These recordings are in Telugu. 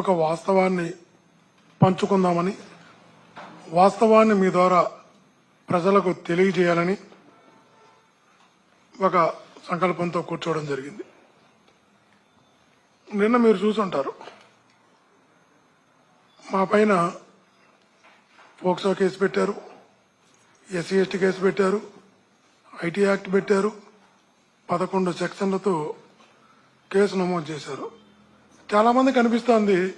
ఒక వాస్తవాన్ని పంచుకుందామని వాస్తవాన్ని మీ ద్వారా ప్రజలకు తెలియజేయాలని ఒక సంకల్పంతో కూర్చోవడం జరిగింది. నిన్న మీరు చూసుంటారు మా పైన పోక్సో కేసు పెట్టారు ఎస్సీ ఎస్టీ కేసు పెట్టారు ఐటీ యాక్ట్ పెట్టారు పదకొండు సెక్షన్లతో కేసు నమోదు చేశారు. చాలామంది కనిపిస్తోంది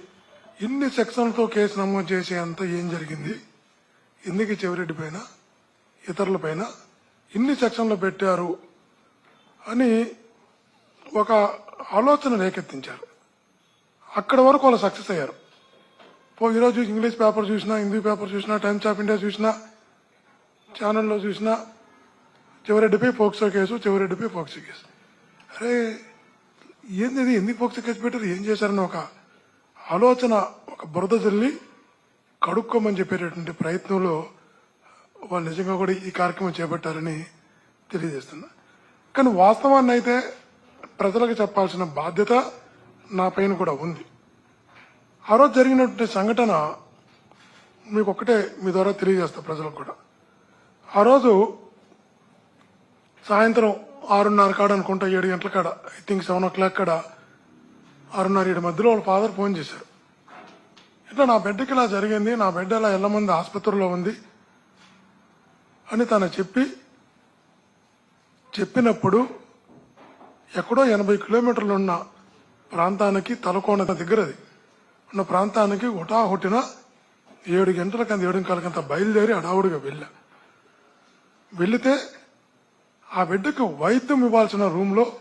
ఇన్ని సెక్షన్లతో కేసు నమోదు చేసేంత ఏం జరిగింది? ఎందుకు చెవిరెడ్డి పైన? ఇతరుల పైన? ఇన్ని సెక్షన్లు పెట్టారు అని ఒక ఆలోచన రేకెత్తించారు. అక్కడ వరకు వాళ్ళు సక్సెస్ అయ్యారు. పో ఈరోజు ఇంగ్లీష్ పేపర్ చూసినా హిందీ పేపర్ చూసినా టైమ్స్ ఆఫ్ ఇండియా చూసినా ఛానల్లో చూసినా చివరెడ్డిపై పోక్సో కేసు చివరెడ్డిపై పోక్సో కేసు. అరే ఏంది ఇది? ఎందుకు పోక్సో పెట్టారు? ఏం చేశారని ఒక ఆలోచన ఒక బురద జల్లి కడుక్కోమని చెప్పేటటువంటి ప్రయత్నంలో వాళ్ళు నిజంగా కూడా ఈ కార్యక్రమం చేపట్టారని తెలియజేస్తున్నా. కానీ వాస్తవాన్ని అయితే ప్రజలకు చెప్పాల్సిన బాధ్యత నా పైన కూడా ఉంది. ఆ రోజు జరిగినటువంటి సంఘటన మీకు ఒక్కటే మీ ద్వారా తెలియజేస్తా ప్రజలకు కూడా. ఆ రోజు సాయంత్రం ఆరున్నర కాడ అనుకుంటా ఏడు గంటల కాడ. I think seven o'clock కాడ. ఆరున్నర ఏడు మధ్యలో వాళ్ళ ఫాదర్ ఫోన్ చేశారు. ఇట్లా నా బిడ్డకి ఇలా జరిగింది నా బిడ్డ ఇలా ఎల్లమంది ఆసుపత్రిలో ఉంది? అని తను చెప్పి చెప్పినప్పుడు ఎక్కడో ఎనభై కిలోమీటర్లు ఉన్న ప్రాంతానికి తలకోన దగ్గర అది ఉన్న ప్రాంతానికి హుటాహుటిన ఏడు గంటలకంత ఏడు కాలకంత బయలుదేరి అడావుడిగా వెళ్ళా. వెళితే ఆ బిడ్డకు వైద్యం ఇవ్వాల్సిన రూమ్లో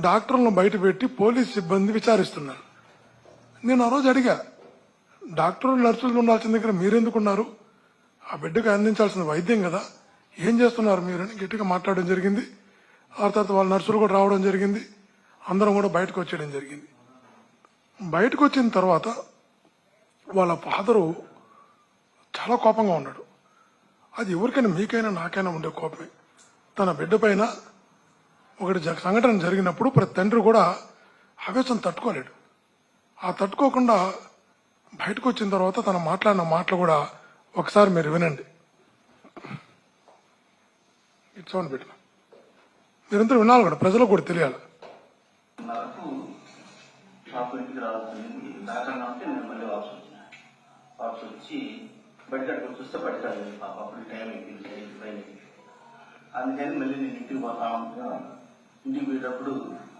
డాక్టర్లను బయట పెట్టి పోలీస్ సిబ్బంది విచారిస్తున్నారు. నేను ఆ రోజు అడిగా డాక్టర్లు నర్సులు ఉండాల్సిన దగ్గర మీరెందుకున్నారు? ఆ బిడ్డకు అందించాల్సిన వైద్యం కదా ఏం చేస్తున్నారు మీరని గట్టిగా మాట్లాడడం జరిగింది. ఆ తర్వాత వాళ్ళ నర్సులు కూడా రావడం జరిగింది. అందరం కూడా బయటకు వచ్చేయడం జరిగింది. బయటకు వచ్చిన తర్వాత వాళ్ళ ఫాదరు చాలా కోపంగా ఉన్నాడు. అది ఎవరికైనా మీకైనా నాకైనా ఉండే కోపమే. తన బిడ్డ పైన ఒకటి జ- సంఘటన జరిగినప్పుడు ప్రతి తండ్రి కూడా ఆవేశం తట్టుకోలేడు. ఆ తట్టుకోకుండా బయటకు వచ్చిన తర్వాత తన మాట్లాడిన మాటలు కూడా ఒకసారి మీరు వినండి. ఇట్స్ ఆన్ బిడ్డ మీరంతా వినాలి కూడా ప్రజలకు కూడా తెలియాలి. వచ్చి బయట చూస్తే బయట పాప అప్పుడు టైం అయిపోయింది. అందుకని మళ్ళీ నేను ఇంటికి పోతా ఉంటా. ఇంటికి పోయేటప్పుడు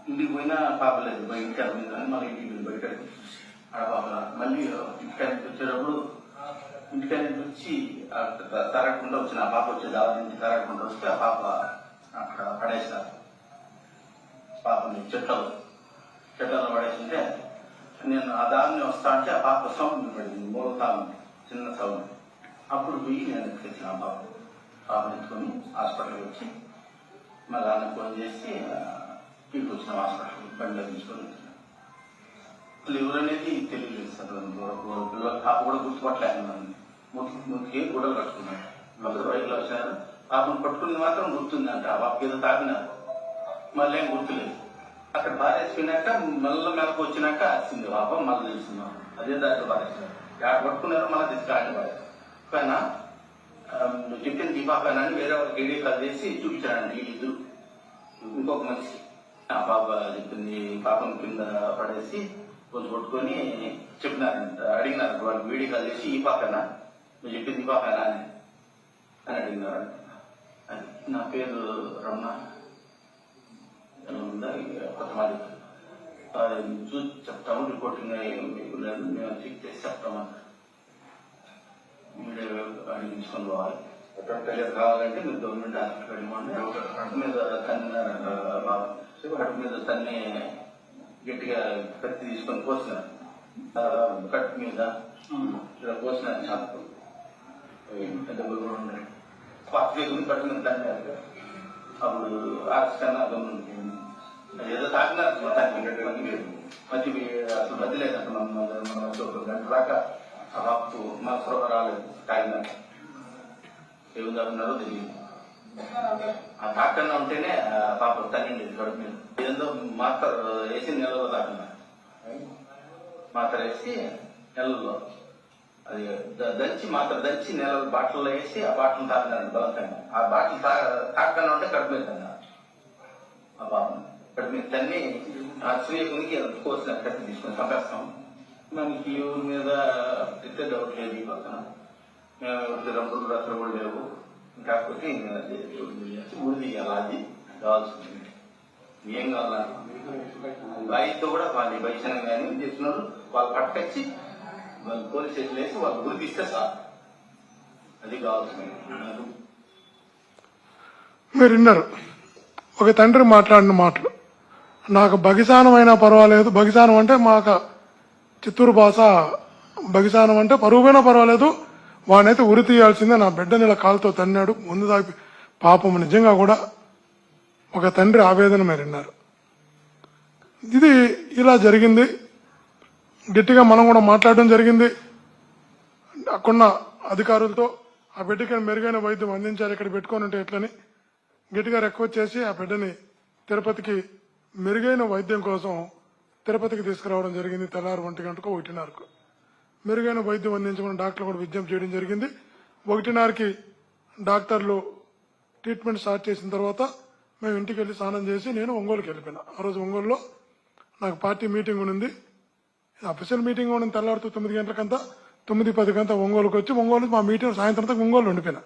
ఇంటికి పోయినా పాప లేదు బయటికి కానీ మళ్ళీ ఇంటికి బయట ఆడపాపల ఆడ మళ్ళీ ఇంటికానికి వచ్చేటప్పుడు ఇంటికానికి వచ్చి తరగకుండా వచ్చిన ఆ పాప వచ్చే దాని నుంచి తరగకుండా వస్తే ఆ పాప అక్కడ పడేస్తారు. పాపని చెట్టలు చెట్లలో. పడేసింటే నేను ఆ దారిని వస్తా అంటే ఆ పాప సౌండ్ పడింది మూల సౌండ్ చిన్న సౌండ్. అప్పుడు పోయి నేను ఎత్తుకొచ్చిన ఆ పాప. పాపని హాస్పిటల్కి వచ్చి మళ్ళీ ఆయన ఫోన్ చేసి ఇంటికి వచ్చిన హాస్పిటల్ బండి తీసుకొని లివర్ అనేది తెలియలేదు సార్ పిల్లల పాప కూడా గుర్తుపట్టలేదు ముందు ముందుకే ముక్కి గుడలు కట్టుకున్నాను మొదటి బయటలో వచ్చారు. పాపను పట్టుకుని మాత్రం గుర్తుంది అంటే. ఆ పాపకి ఏదో తాకినారు మళ్ళీ ఏం గుర్తులేదు. అక్కడ బారేసిపోయినాక మళ్ళీ మెలకు వచ్చినాక వచ్చింది పాప మళ్ళీ తెలిసింది అదే దాంట్లో బారేసినారు ఎక్కడ పట్టుకున్నారో మళ్ళీ తీసుకు ఆట పారేసారు ఆ, నువ్వు అని వేరే వాళ్ళకి వీడియో కాల్ చేసి చూపించాడండి వీళ్ళిద్దరు. ఇంకొక మనిషి. ఆ పాప చెప్పింది పాపం కింద పడేసి కొంచెం కొట్టుకొని చెప్పినారంట. అడిగినారు వాళ్ళు వీడియో కాల్ చేసి ఈ పాపేనా? నువ్వు చెప్పింది ఈ అని అని అడిగినారు అది నా పేరు రమణ ఉందా కొత్త మాది చూసి చెప్తాము రిపోర్టింగ్ లేదు మేము చెక్ చేసి చెప్తాము. మీరే అడిగించుకొని పోవాలి తెలియదు కావాలంటే మీరు గవర్నమెంట్ హాస్పిటల్ అడిగండి కడుపు మీద తన్నారంట బాబు కడుపు మీద తన్ని గట్టిగా కత్తి తీసుకొని కోసినారు ఆ, కడుపు మీద ఇలా కోసినారు చాకు పెద్ద కూడా ఉన్నాయి పక్క మీద కడుపు మీద తన్నారు అప్పుడు ఆక్సిజన్ గమనించింది ఏదో తాకినారు మొత్తానికి మధ్య అసలు మధ్య లేదంట మన మన- మన మధ్య ఒక గంట దాకా ఆ బాబు మాకు రాలేదు టైం ఏం తాగుతున్నారో తెలియదు. ఆ తాకన్నా ఉంటేనే ఆ పాప తగ్గింది కడుపు మీద. ఏదో మాత్ర వేసి నెలలో తాకున్నారు మాత్ర వేసి నెలలో. అది దంచి మాత్ర దంచి నెల బాటిల్లో వేసి ఆ బాటిల్ తాగినాడు బలకంగా ఆ బాటిల్ తా ఉంటే కడుపు మీద ఆ పాపం. కడుపు మీద తన్ని ఆ సూర్యకునికి కోసిన కట్టి తీసుకొని చంపేస్తాం. మనకి ఊరి మీద అయితే డౌట్ లేదు ఈ పక్కన. మేము రంగులు రసలు కూడా లేవు. కాకపోతే ఇంకా అది ఊరి తీయాలి అది కావాల్సింది. ఏం కావాలా బాయితో కూడా వాళ్ళు భవిష్యత్ కానీ చేస్తున్నారు? వాళ్ళు పట్టచ్చి వాళ్ళు పోలీస్ స్టేషన్ వేసి వాళ్ళు గుర్తిస్తే సార్ అది కావాల్సింది. మీరు విన్నారు. ఒక తండ్రి మాట్లాడిన మాటలు. నాకు బగిసానం అయినా పర్వాలేదు. బగిసానం అంటే మాకు చిత్తూరు భాష బగిసానం అంటే పరుగుపోయినా పర్వాలేదు. వాడినైతే ఉరి తీయాల్సిందే. నా బిడ్డని ఇలా కాలుతో తన్నాడు. ముందు దాపి పాపం నిజంగా కూడా ఒక తండ్రి ఆవేదన మీరు ఇది ఇలా జరిగింది. గట్టిగా మనం కూడా మాట్లాడడం జరిగింది. అక్కడున్న అధికారులతో ఆ బిడ్డకి మెరుగైన వైద్యం అందించాలి ఇక్కడ పెట్టుకొని ఉంటే ఎట్లని గట్టిగా రిక్వెస్ట్ చేసి ఆ బిడ్డని తిరుపతికి మెరుగైన వైద్యం కోసం తిరుపతికి తీసుకురావడం జరిగింది తెల్లారు ఒంటి గంటకు ఒకటిన్నరకు. మెరుగైన వైద్యం అందించమని డాక్టర్లు కూడా విజ్ఞప్తి చేయడం జరిగింది. ఒకటిన్నరకి డాక్టర్లు ట్రీట్మెంట్ స్టార్ట్ చేసిన తర్వాత మేము ఇంటికి వెళ్ళి స్నానం చేసి నేను ఒంగోలుకి వెళ్ళిపోయినా. ఆ రోజు ఒంగోలులో నాకు పార్టీ మీటింగ్ ఉంది. అఫీషియల్ మీటింగ్ ఉన్న తెల్లారుతూ తొమ్మిది గంటలకంతా. తొమ్మిది పది గంట ఒంగోలుకి వచ్చి ఒంగోలు మా మీటింగ్ సాయంత్రం ఒంగోలు ఉండిపోయినా.